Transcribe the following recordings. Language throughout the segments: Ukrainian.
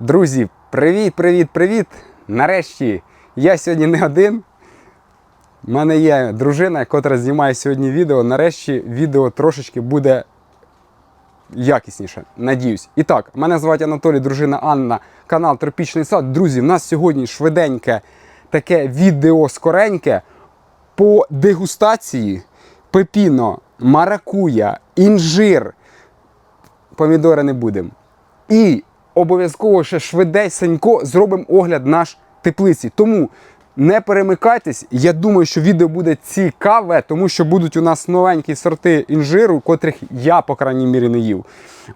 Друзі, привіт, привіт, привіт! Нарешті я сьогодні не один. У мене є дружина, яка знімає сьогодні відео. Нарешті відео трошечки буде якісніше. Надіюсь. І так, мене звати Анатолій, дружина Анна, канал Тропічний сад. Друзі, в нас сьогодні швиденьке таке відео скореньке по дегустації пепіно, маракуя, інжир. Помідори не будемо. І обов'язково ще швидесенько зробимо огляд наш теплиці. Тому не перемикайтесь. Я думаю, що відео буде цікаве, тому що будуть у нас новенькі сорти інжиру, котрих я, по крайній мірі, не їв.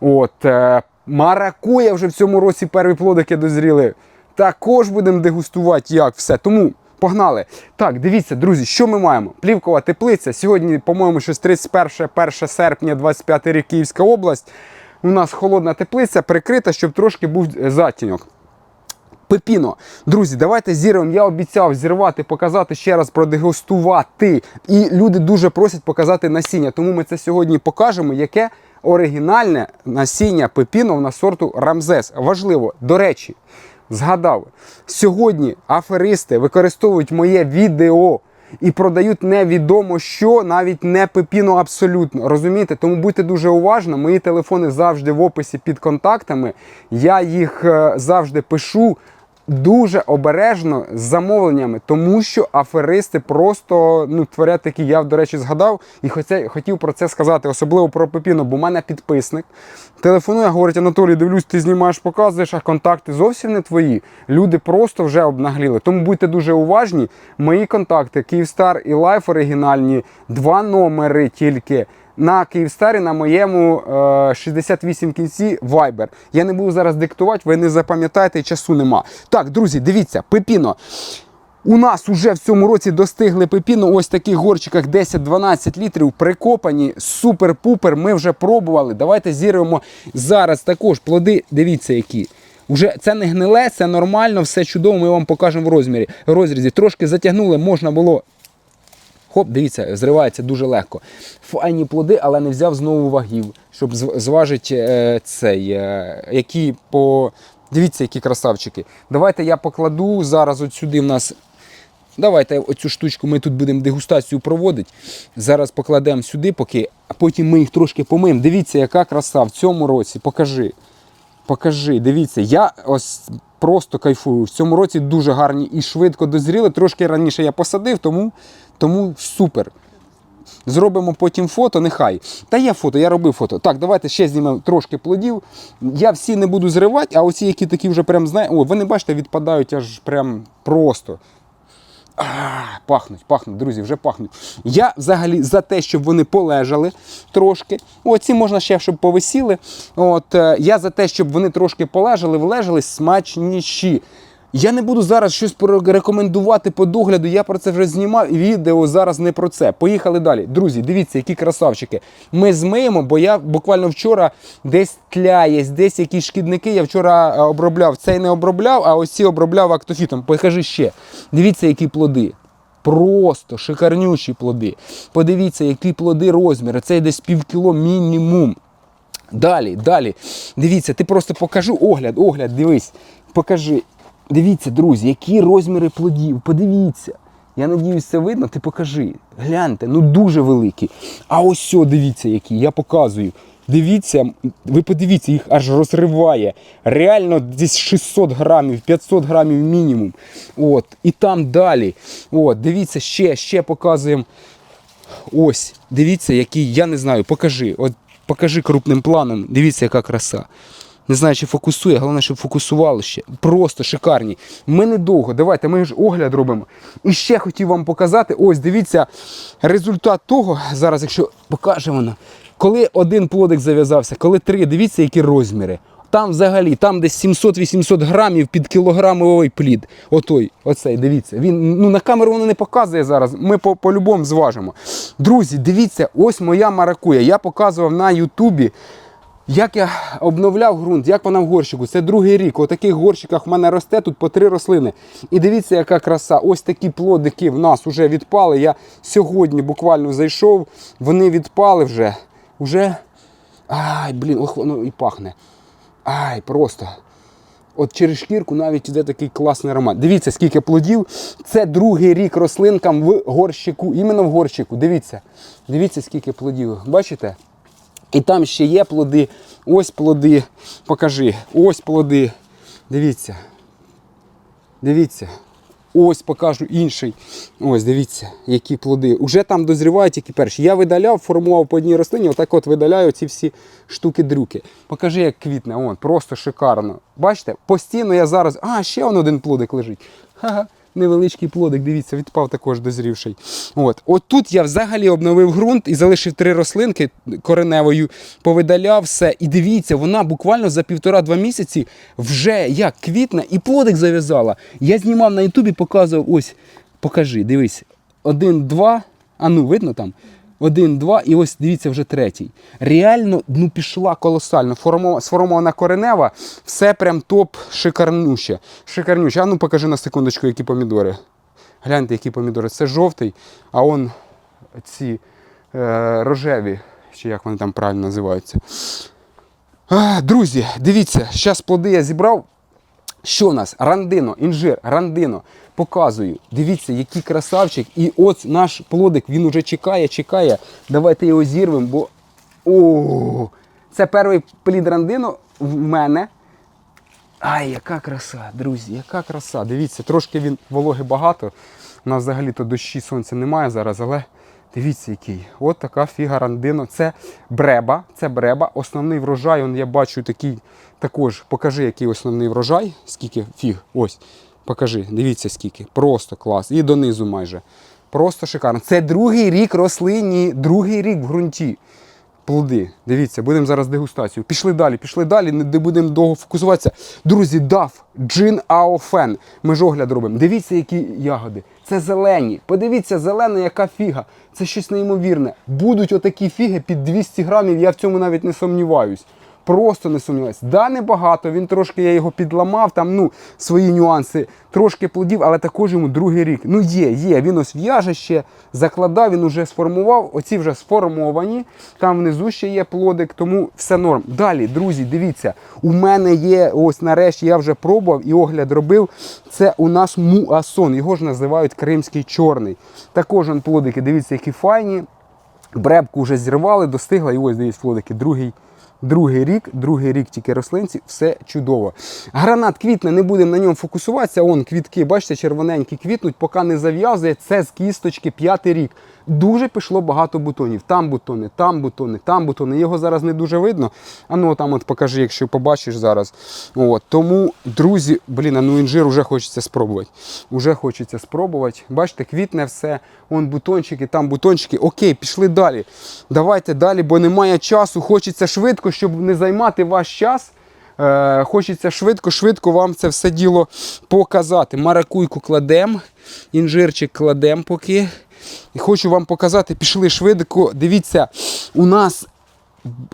От, е, маракуя вже в цьому році перві плодики дозріли. Також будемо дегустувати, як все. Тому погнали. Так, дивіться, друзі, що ми маємо? Плівкова теплиця. Сьогодні, по-моєму, щось 31 1 серпня, 25 рік Київська область. У нас холодна теплиця прикрита, щоб трошки був затіньок. Пепіно. Друзі, давайте зірвемо. Я обіцяв зірвати, показати ще раз, продегустувати. І люди дуже просять показати насіння. Тому ми це сьогодні покажемо, яке оригінальне насіння пепіно на сорту Рамзес. Важливо, до речі, згадав, сьогодні аферисти використовують моє відео. І продають невідомо що, навіть не пепіно абсолютно. Розумієте? Тому будьте дуже уважні. Мої телефони завжди в описі під контактами. Я їх е, завжди пишу дуже обережно з замовленнями, тому що аферисти просто ну, творять такі. Я, до речі, згадав і хотя- хотів про це сказати, особливо про пепіно, бо в мене підписник. Телефонує, говорить, Анатолій, дивлюсь, ти знімаєш, показуєш, а контакти зовсім не твої. Люди просто вже обнагліли. Тому будьте дуже уважні. Мої контакти Київстар і Лайф оригінальні, два номери тільки. На Київстарі на моєму е, 68 кінці Viber. Я не буду зараз диктувати, ви не запам'ятаєте, часу нема. Так, друзі, дивіться, пепіно. У нас уже в цьому році достигли пепіно ось таких горчиках 10-12 літрів, прикопані, супер-пупер. Ми вже пробували. Давайте зірвемо зараз також плоди. Дивіться, які. Уже це не гниле, це нормально, все чудово. Ми вам покажемо в розмірі. розрізі. Трошки затягнули, можна було Хоп, дивіться, зривається дуже легко. Файні плоди, але не взяв знову вагів, щоб зважити е, цей, е, які по. Дивіться, які красавчики. Давайте я покладу зараз от сюди в нас. Давайте оцю штучку ми тут будемо дегустацію проводити. Зараз покладемо сюди, поки, а потім ми їх трошки помиємо. Дивіться, яка краса в цьому році. Покажи. Покажи, дивіться, я ось просто кайфую. В цьому році дуже гарні і швидко дозріли. Трошки раніше я посадив, тому, тому супер. Зробимо потім фото, нехай. Та є фото, я робив фото. Так, давайте ще знімемо трошки плодів. Я всі не буду зривати, а оці, які такі вже прям знаєте, о, вони бачите, відпадають аж прям просто. А, пахнуть, пахнуть, друзі, вже пахнуть. Я взагалі за те, щоб вони полежали трошки. Оці можна ще, щоб повисіли. От, е, я за те, щоб вони трошки полежали, влежались смачніші. Я не буду зараз щось рекомендувати по догляду, я про це вже знімав і відео зараз не про це. Поїхали далі. Друзі, дивіться, які красавчики. Ми змиємо, бо я буквально вчора десь тляє, десь якісь шкідники. Я вчора е, обробляв. Цей не обробляв, а ось ці обробляв актофітом. Покажи ще. Дивіться, які плоди. Просто шикарнючі плоди. Подивіться, які плоди розміри. Це десь півкіло мінімум. Далі, далі. Дивіться, ти просто покажу огляд, огляд, дивись. Покажи. Дивіться, друзі, які розміри плодів. Подивіться. Я надіюсь, це видно, ти покажи. Гляньте, ну дуже великі. А ось дивіться, які. Я показую. Дивіться, ви подивіться, їх аж розриває. Реально десь 600 грамів, 500 грамів мінімум. От. І там далі. От, дивіться, ще, ще показуємо. Ось, дивіться, який, я не знаю, покажи. От покажи крупним планом. Дивіться, яка краса. Не знаю, чи фокусує, головне, щоб фокусувало ще. Просто шикарні. Ми недовго, давайте, ми ж огляд робимо. І ще хотів вам показати, ось дивіться, результат того, зараз, якщо покажемо, нам, коли один плодик зав'язався, коли три, дивіться, які розміри. Там взагалі, там десь 700-800 грамів під кілограмовий плід. Отой, оцей, дивіться. Він ну, на камеру воно не показує зараз. Ми по- по-любому зважимо. Друзі, дивіться, ось моя маракуя. Я показував на Ютубі. Як я обновляв ґрунт, як вона в горщику. Це другий рік. У таких горщиках в мене росте тут по три рослини. І дивіться, яка краса. Ось такі плодики в нас вже відпали. Я сьогодні буквально зайшов, вони відпали вже. Уже. Ай, блін, ох, воно і пахне. Ай, просто. От через шкірку навіть іде такий класний аромат. Дивіться, скільки плодів. Це другий рік рослинкам в горщику, іменно в горщику. Дивіться. Дивіться, скільки плодів. Бачите? І там ще є плоди. Ось плоди. Покажи. Ось плоди. Дивіться. Дивіться. Ось покажу інший. Ось, дивіться, які плоди. Уже там дозрівають які перші. Я видаляв, формував по одній рослині, отак от видаляю ці всі штуки-дрюки. Покажи, як квітне, он, просто шикарно. Бачите, постійно я зараз. А, ще он один плодик лежить. Ха-ха. Невеличкий плодик, дивіться, відпав також дозрівший. От. От тут я взагалі обновив ґрунт і залишив три рослинки кореневою, повидаляв все. І дивіться, вона буквально за півтора-два місяці вже як квітне і плодик зав'язала. Я знімав на Ютубі, показував, ось, покажи, дивись. Один, два. А ну, видно там? Один, два, і ось дивіться вже третій. Реально ну, пішла колосально. Сформована коренева, все прям топ шикарнюще. Шикарнюще. А ну покажи на секундочку, які помідори. Гляньте, які помідори. Це жовтий, а он ці е, рожеві, чи як вони там правильно називаються. А, друзі, дивіться, зараз плоди я зібрав. Що у нас? Рандино, інжир, рандино. Показую. Дивіться, який красавчик. І от наш плодик, він уже чекає, чекає. Давайте його зірвемо, бо. О, це перший плід рандино в мене. Ай, яка краса, друзі, яка краса. Дивіться, трошки він вологи багато. У нас взагалі-то дощі сонця немає зараз, але дивіться, який. От така фіга рандино. Це бреба, це бреба. Основний врожай, он, я бачу такий також. Покажи, який основний врожай, скільки фіг. Ось. Покажи, дивіться скільки. Просто клас. І донизу майже. Просто шикарно. Це другий рік рослині, другий рік в ґрунті. Плоди. Дивіться, будемо зараз дегустацію. Пішли далі, пішли далі, не будемо довго фокусуватися. Друзі, дав джин Аофен. Ми ж огляд робимо. Дивіться, які ягоди. Це зелені. Подивіться, зелена, яка фіга. Це щось неймовірне. Будуть отакі фіги під 200 грамів, я в цьому навіть не сумніваюсь. Просто не сумніваюсь. Да, небагато, він трошки я його підламав, там ну, свої нюанси, трошки плодів, але також йому другий рік. Ну є, є. Він ось в'яже ще, закладав, він уже сформував. Оці вже сформовані. Там внизу ще є плодик, тому все норм. Далі, друзі, дивіться, у мене є ось нарешті я вже пробував і огляд робив. Це у нас муасон. Його ж називають кримський чорний. Також он плодики, дивіться, які файні. Бребку вже зірвали, достигла, і ось дивіться, плодики, другий. Другий рік, другий рік тільки рослинці, все чудово. Гранат квітне, не будемо на ньому фокусуватися. Он квітки, бачите, червоненькі квітнуть, поки не зав'язує. Це з кісточки п'ятий рік. Дуже пішло багато бутонів. Там бутони, там бутони, там бутони. Його зараз не дуже видно. А ну там от покажи, якщо побачиш зараз. От. Тому, друзі, блін, ну інжир вже хочеться спробувати. Уже хочеться спробувати. Бачите, квітне все. Вон бутончики, там бутончики. Окей, пішли далі. Давайте далі, бо немає часу. Хочеться швидко, щоб не займати ваш час. Е, Хочеться швидко-швидко вам це все діло показати. Маракуйку кладемо, інжирчик кладемо поки. І хочу вам показати, пішли швидко. Дивіться, у нас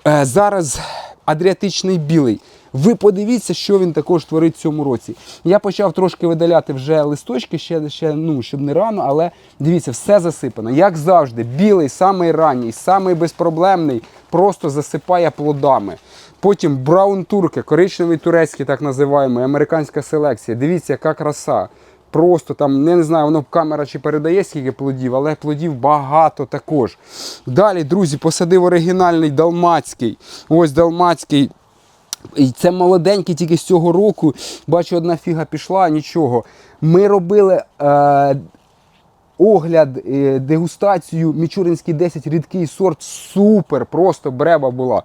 е, зараз адріатичний білий. Ви подивіться, що він також творить в цьому році. Я почав трошки видаляти вже листочки, ще, ще ну, щоб не рано, але дивіться, все засипано. Як завжди, білий, самий ранній, самий безпроблемний, просто засипає плодами. Потім браун турки, коричневий турецький, так називаємо, американська селекція. Дивіться, яка краса. Просто там, не, не знаю, воно камера чи передає скільки плодів, але плодів багато також. Далі, друзі, посадив оригінальний далмацький. Ось далмацький. І це молоденький тільки з цього року. Бачу, одна фіга пішла, нічого. Ми робили е, огляд, е, дегустацію Мічуринський 10 рідкий сорт. Супер, просто бреба була.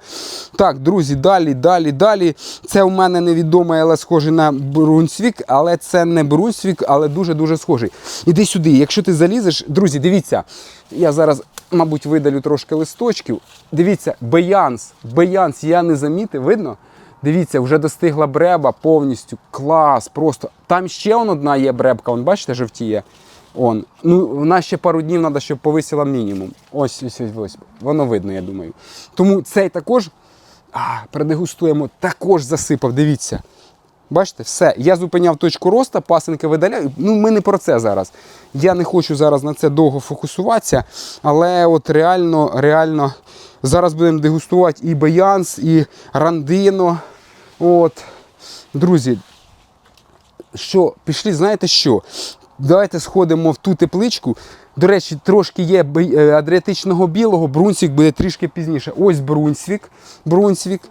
Так, друзі, далі, далі, далі. Це у мене невідомий, але схожий на Брунсвік, але це не Брунсвік, але дуже-дуже схожий. Іди сюди, якщо ти залізеш, друзі, дивіться, я зараз. Мабуть, видалю трошки листочків. Дивіться, беянс. Беянс я не замітив, видно? Дивіться, вже достигла бреба повністю. Клас, просто. Там ще одна є бребка, он, бачите, жовтіє. Он. Ну, вона ще пару днів треба, щоб повисила мінімум. Ось, ось, ось, ось. Воно видно, я думаю. Тому цей також а, продегустуємо, також засипав. Дивіться. Бачите, все. Я зупиняв точку росту, пасинки видаляю. Ну, ми не про це зараз. Я не хочу зараз на це довго фокусуватися, але от реально, реально, зараз будемо дегустувати і баянс, і рандино. От. Друзі, що пішли, знаєте що? Давайте сходимо в ту тепличку. До речі, трошки є е, адріатичного білого, Брунсвік буде трішки пізніше. Ось Брунсвік. Брунсвік.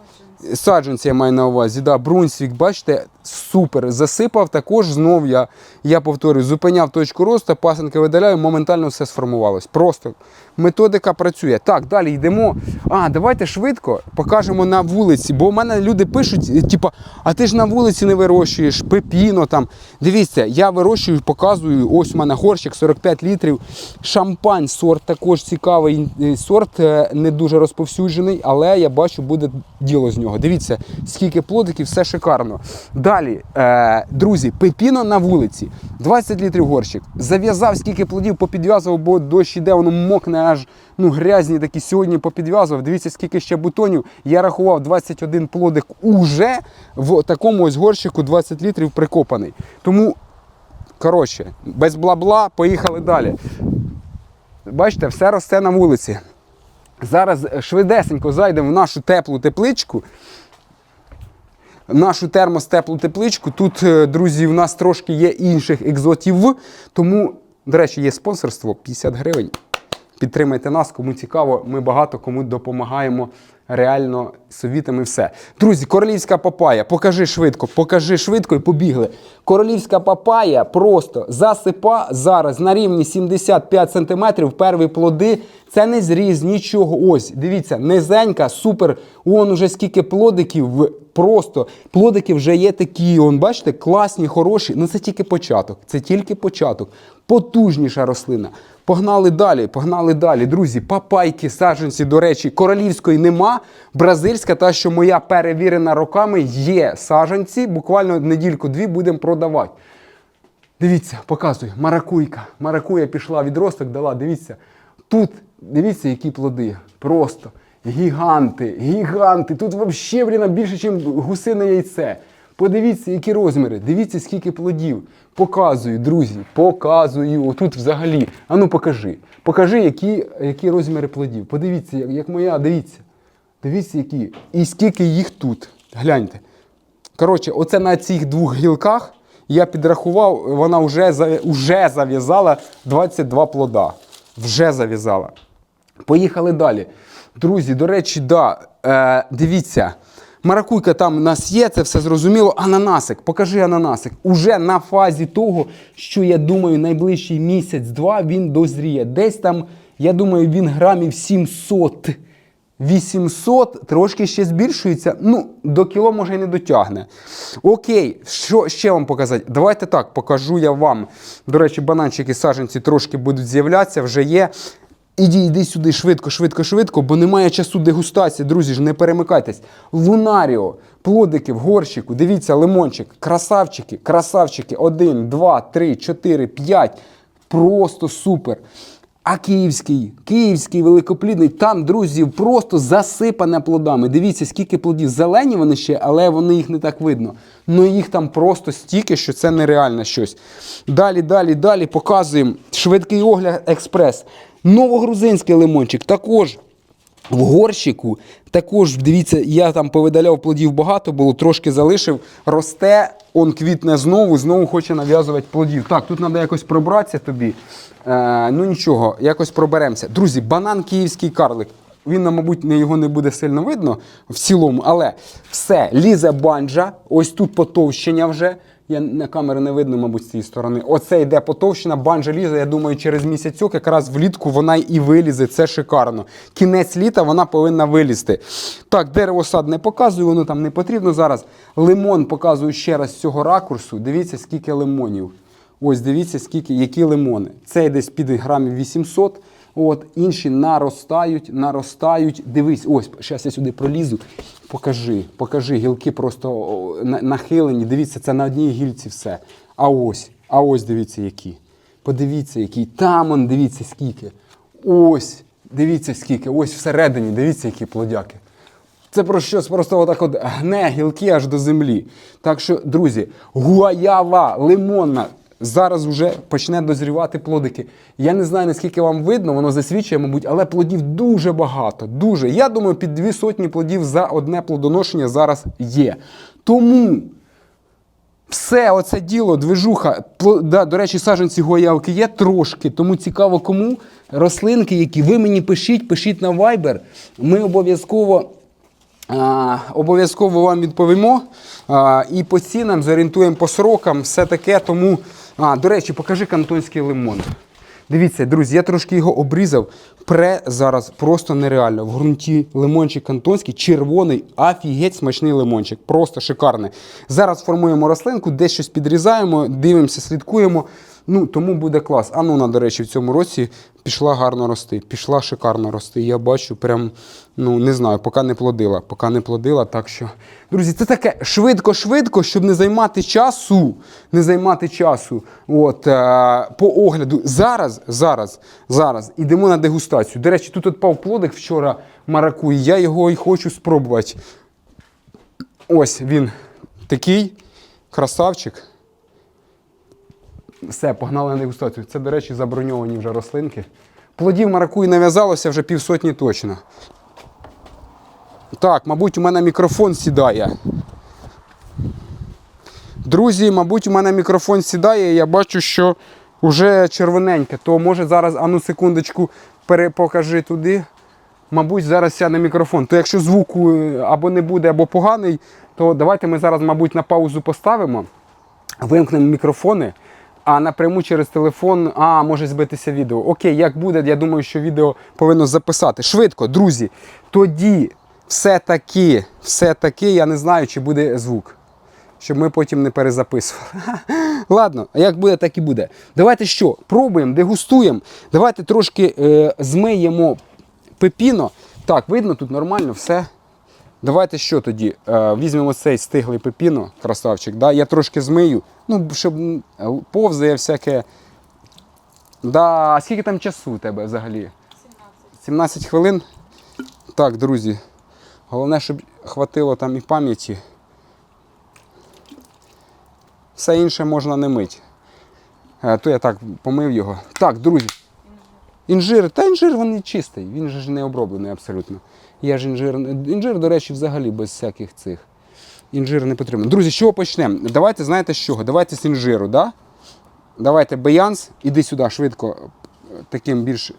Саджанці я маю на увазі. Да, Брунсвік, бачите, супер. Засипав також знов я, я повторюю, зупиняв точку росту, пасенки видаляю, моментально все сформувалось. Просто методика працює. Так, далі йдемо. А, давайте швидко покажемо на вулиці, бо в мене люди пишуть, е, типа, а ти ж на вулиці не вирощуєш, пепіно там. Дивіться, я вирощую, показую. Ось у мене горщик 45 літрів. Шампань сорт також цікавий. е, Сорт е, не дуже розповсюджений, але я бачу, буде діло з нього. Дивіться, скільки плодиків, все шикарно. Далі, е, друзі, пепіно на вулиці. 20 літрів горщик. Зав'язав, скільки плодів попідв'язував, бо дощ іде, воно мокне аж ну, грязні такі сьогодні попідв'язував. Дивіться, скільки ще бутонів. Я рахував 21 плодик уже в такому ось горщику 20 літрів прикопаний. Тому, коротше, без бла-бла, поїхали далі. Бачите, все росте на вулиці. Зараз швидесенько зайдемо в нашу теплу тепличку. Нашу термостеплу тепличку. Тут, е, друзі, в нас трошки є інших екзотів. Тому, до речі, є спонсорство 50 гривень. Підтримайте нас, кому цікаво. Ми багато кому допомагаємо реально совітами. Все. Друзі, королівська папая. Покажи швидко, покажи швидко і побігли. Королівська папая просто засипа зараз на рівні 75 см. Перві плоди. Це не зріз, нічого. Ось, дивіться, низенька, супер. Он уже скільки плодиків. Просто плодики вже є такі, он, бачите, класні, хороші. Ну це тільки початок. Це тільки початок. Потужніша рослина. Погнали далі, погнали далі. Друзі, папайки, саджанці, до речі, королівської нема. Бразильська, та, що моя перевірена роками, є саджанці. Буквально недільку-дві будемо продавати. Дивіться, показую. Маракуйка. Маракуя пішла відросток, дала. Дивіться. Тут, дивіться, які плоди. Просто гіганти, гіганти. Тут взагалі, більше, ніж гусине яйце. Подивіться, які розміри. Дивіться, скільки плодів. Показую, друзі, показую. Отут взагалі. Ану, покажи. Покажи, які, які розміри плодів. Подивіться, як, як моя, дивіться. Дивіться, які. І скільки їх тут. Гляньте. Коротше, оце на цих двох гілках я підрахував, вона вже, вже зав'язала 22 плода. Вже зав'язала. Поїхали далі. Друзі, до речі, да, е, дивіться. Маракуйка там у нас є, це все зрозуміло. Ананасик, покажи ананасик. Уже на фазі того, що я думаю, найближчий місяць-два він дозріє. Десь там, я думаю, він грамів 700. 800 трошки ще збільшується. Ну, до кіло може і не дотягне. Окей, що ще вам показати? Давайте так, покажу я вам. До речі, бананчики, саджанці трошки будуть з'являтися, вже є. Іди, іди сюди швидко, швидко, швидко, бо немає часу дегустації, друзі ж, не перемикайтесь. Лунаріо, плодики в горщику, дивіться, лимончик, красавчики, красавчики, один, два, три, чотири, п'ять. Просто супер. А київський, київський великоплідний, там, друзі, просто засипане плодами. Дивіться, скільки плодів. Зелені вони ще, але вони їх не так видно. Ну їх там просто стільки, що це нереально щось. Далі, далі, далі показуємо швидкий огляд експрес. Новогрузинський лимончик також. В горщику також, дивіться, я там повидаляв плодів багато було, трошки залишив. Росте, он квітне знову, знову хоче нав'язувати плодів. Так, тут треба якось пробратися тобі. Е, ну нічого, якось проберемося. Друзі, банан київський карлик. Він, мабуть, його не буде сильно видно в цілому, але все, лізе банджа, ось тут потовщення вже. Я на камери не видно, мабуть, з цієї сторони. Оце йде потовщена, банджа лізе. Я думаю, через місяцьок якраз влітку вона і вилізе. Це шикарно. Кінець літа вона повинна вилізти. Так, дерево сад не показую, воно там не потрібно зараз. Лимон показую ще раз з цього ракурсу. Дивіться, скільки лимонів. Ось дивіться, скільки, які лимони. Це десь під грамів 800. От, інші наростають, наростають. Дивись, ось, зараз я сюди пролізу. Покажи, покажи, гілки просто нахилені. Дивіться, це на одній гільці все. А ось, а ось дивіться, які. Подивіться, який. Там он, дивіться, скільки. Ось, дивіться, скільки. Ось всередині, дивіться, які плодяки. Це про щось просто отак от гне гілки аж до землі. Так що, друзі, гуаява, лимонна. Зараз вже почне дозрівати плодики. Я не знаю, наскільки вам видно, воно засвідчує, мабуть, але плодів дуже багато. Дуже. Я думаю, під дві сотні плодів за одне плодоношення зараз є. Тому Все, оце діло, движуха. Да, до речі, саджанці гоявки є трошки, тому цікаво кому. Рослинки, які ви мені пишіть, пишіть на Viber. Ми обов'язково. Обов'язково вам відповімо а, і по цінам зорієнтуємо по срокам, все таке. Тому, а, до речі, покажи кантонський лимон. Дивіться, друзі, я трошки його обрізав. Пре зараз просто нереально. В ґрунті лимончик кантонський, червоний, офігеть смачний лимончик. Просто шикарний. Зараз формуємо рослинку, десь щось підрізаємо, дивимося, слідкуємо. Ну, тому буде клас. Ануна, до речі, в цьому році пішла гарно рости. Пішла шикарно рости. Я бачу, прям, ну не знаю, поки не плодила. Поки не плодила. Так що, друзі, це таке швидко-швидко, щоб не займати часу. Не займати часу. От, е, по огляду. Зараз, зараз, зараз ідемо на дегустацію. До речі, тут отпав плодик вчора маракуї. Я його і хочу спробувати. Ось він такий красавчик. Все, погнали на дегустацію. Це, до речі, заброньовані вже рослинки. Плодів маракуї нав'язалося вже півсотні точно. Так, мабуть, у мене мікрофон сідає. Друзі, мабуть, у мене мікрофон сідає, і я бачу, що вже червоненьке. То може зараз, ану секундочку, перепокажи туди. Мабуть, зараз сяде мікрофон. То якщо звуку е, або не буде, або поганий, то давайте ми зараз, мабуть, на паузу поставимо, вимкнемо мікрофони, а напряму через телефон, а, може збитися відео. Окей, як буде, я думаю, що відео повинно записати. Швидко, друзі. Тоді все-таки, все-таки я не знаю, чи буде звук щоб ми потім не перезаписували. Ладно, як буде, так і буде. Давайте що? Пробуємо, дегустуємо. Давайте трошки е, змиємо пепіно. Так, видно, тут нормально все. Давайте що тоді? Е, візьмемо цей стиглий пепіно, красавчик. Да? Я трошки змию, ну, щоб повзає всяке. Да, а скільки там часу у тебе взагалі? 17. 17 хвилин. Так, друзі. Головне, щоб хватило там і пам'яті. Все інше можна не мити. Е, То я так помив його. Так, друзі. Інжир, та інжир він чистий, він же ж не оброблений абсолютно. Я ж інжир. Інжир, до речі, взагалі без всяких цих. Інжир не потрібно. Друзі, з чого почнемо? Давайте, знаєте з чого? Давайте з інжиру, да? Давайте беянс, іди сюди швидко, таким більш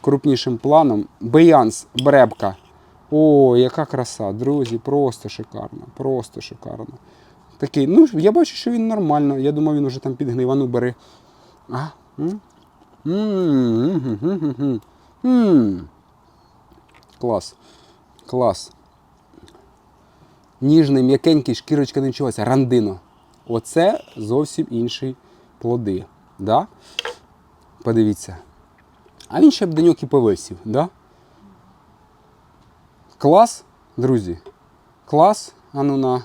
крупнішим планом. Беянс, бребка. О, яка краса, друзі, просто шикарно, просто шикарно. Такий, ну, я бачу, що він нормально. Я думав, він уже там підгнив. А ну бери. А? М? М, м, м, м, м. М. Клас. Клас. Ніжний, м'якенький, шкірочка не відчувається. Рандино. Оце зовсім інші плоди. Да? Подивіться. А він ще б деньок і повисів, да? Клас, друзі. Клас. А ну на.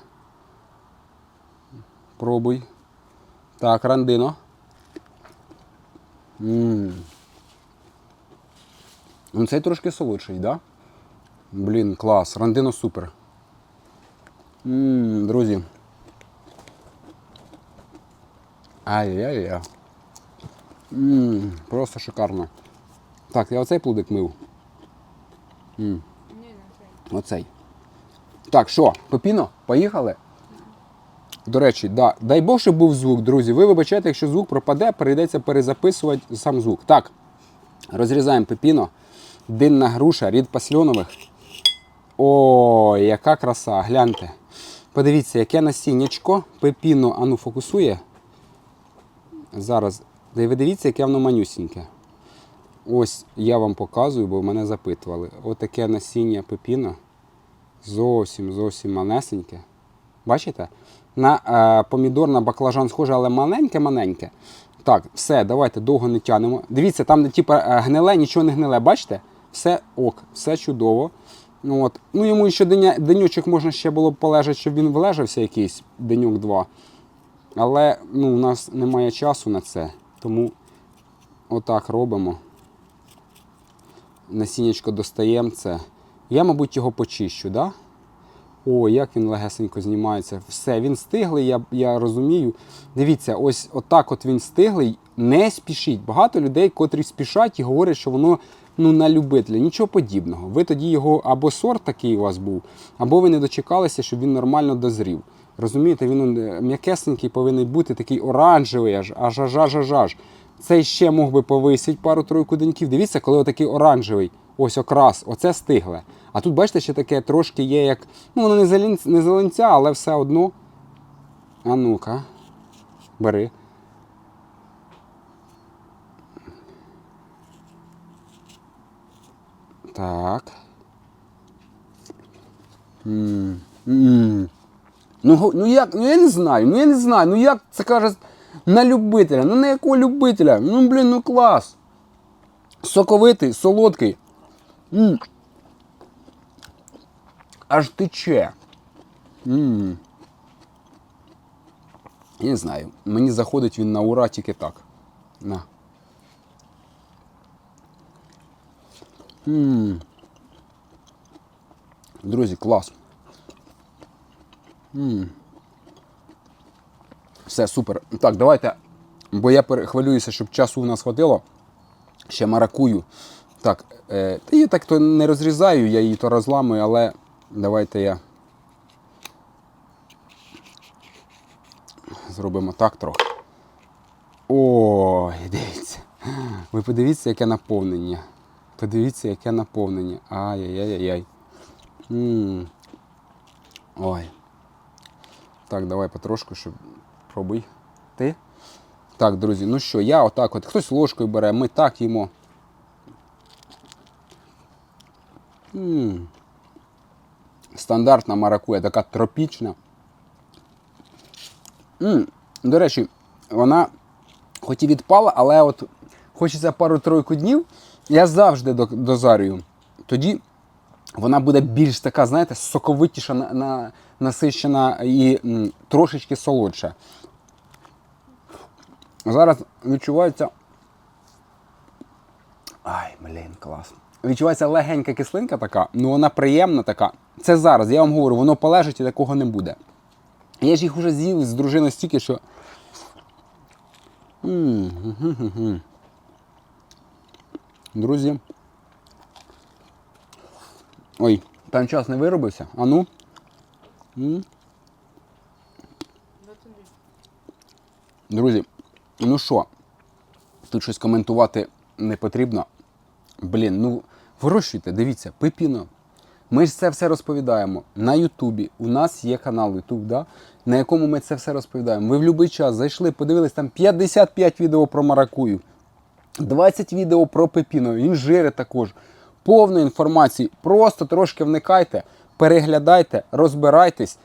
Пробуй. Так, рандино. Ммм. Ну, цей трошки солодший, да? Блін, клас. Рандино супер. Ммм, друзі. Ай-яй-яй. Просто шикарно. Так, я оцей плодик мив. М. Оцей. Так, що, Пепіно, поїхали? До речі, да, дай Бог, щоб був звук, друзі. Ви вибачайте, якщо звук пропаде, прийдеться перезаписувати сам звук. Так, розрізаємо пепіно. Динна груша, рід пасльонових. О, яка краса! Гляньте. Подивіться, яке насіннячко. Пепіно, ану, фокусує. Зараз. Ви дивіться, яке воно манюсіньке. Ось я вам показую, бо мене запитували. Отаке насіння пепіно. Зовсім, зовсім малесеньке. Бачите? На е, помідор, на баклажан схоже, але маленьке-маленьке. Так, все, давайте довго не тянемо. Дивіться, там, типу, гниле, нічого не гниле, бачите? Все ок, все чудово. Ну, от. ну йому ще деня, денючок можна ще було б полежати, щоб він влежався якийсь денюк-два. Але ну, у нас немає часу на це. Тому отак робимо. Насіннячко достаємо це. Я, мабуть, його почищу? Да? О, як він легесенько знімається. Все, він стиглий, я, я розумію. Дивіться, ось отак от він стиглий. Не спішіть. Багато людей, котрі спішать і говорять, що воно ну, на любителя. Нічого подібного. Ви тоді його або сорт такий у вас був, або ви не дочекалися, щоб він нормально дозрів. Розумієте, він е, м'якесенький повинен бути такий оранжевий, аж аж аж аж аж аж. Цей ще мог би повисити пару-тройку деньків. Дивіться, коли отакий оранжевий, ось окрас, оце стигле. А тут, бачите, ще таке трошки є, як. Ну, воно не зеленця, але все одно. А ну-ка, бери. Так. м м Ну, ну як, ну я не знаю, ну я не знаю, ну як це каже на любителя, ну на якого любителя? Ну блін, ну клас. Соковитий, солодкий. м Аж тече. м Я не знаю. Мені заходить він на ура тільки так. На. М Друзі, клас. Все, супер. Так, давайте. Бо я пере- хвилююся, щоб часу у нас хватило. Ще маракую. Так, е, я так то не розрізаю, я її то розламую, але давайте я. Зробимо так трохи. Ой, дивіться. Ви подивіться, яке наповнення. Подивіться, яке наповнення. Ай-яй-яй-яй. Ой. Так, давай потрошку, щоб пробуй. Ти? Так, друзі, ну що, я отак от. Хтось ложкою бере, ми так їмо. м Стандартна маракуя, така тропічна. м До речі, вона хоч і відпала, але от хочеться пару-тройку днів. Я завжди дозарюю. Тоді вона буде більш така, знаєте, соковитіша, на, на, насищена і м, трошечки солодша. Зараз відчувається. Ай, блін, клас. Відчувається легенька кислинка така, ну вона приємна така. Це зараз, я вам говорю, воно полежить і такого не буде. Я ж їх уже з'їв з дружиною стільки, що. Друзі. Ой, там час не виробився. А ну. Друзі, ну що, тут щось коментувати не потрібно. Блін, ну вирощуйте, дивіться, пепіно. Ми ж це все розповідаємо на Ютубі. У нас є канал Ютуб, да? на якому ми це все розповідаємо. Ви в будь-який час зайшли, подивились там 55 відео про маракую, 20 відео про пепіно, інжири також. Повно інформації. Просто трошки вникайте, переглядайте, розбирайтесь.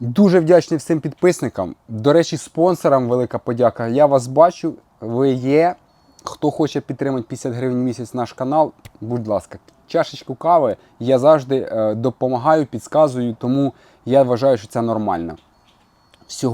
Дуже вдячний всім підписникам. До речі, спонсорам велика подяка. Я вас бачу, ви є. Хто хоче підтримати 50 гривень в місяць наш канал, будь ласка, чашечку кави. Я завжди е, допомагаю, підказую, тому я вважаю, що це нормально. Всього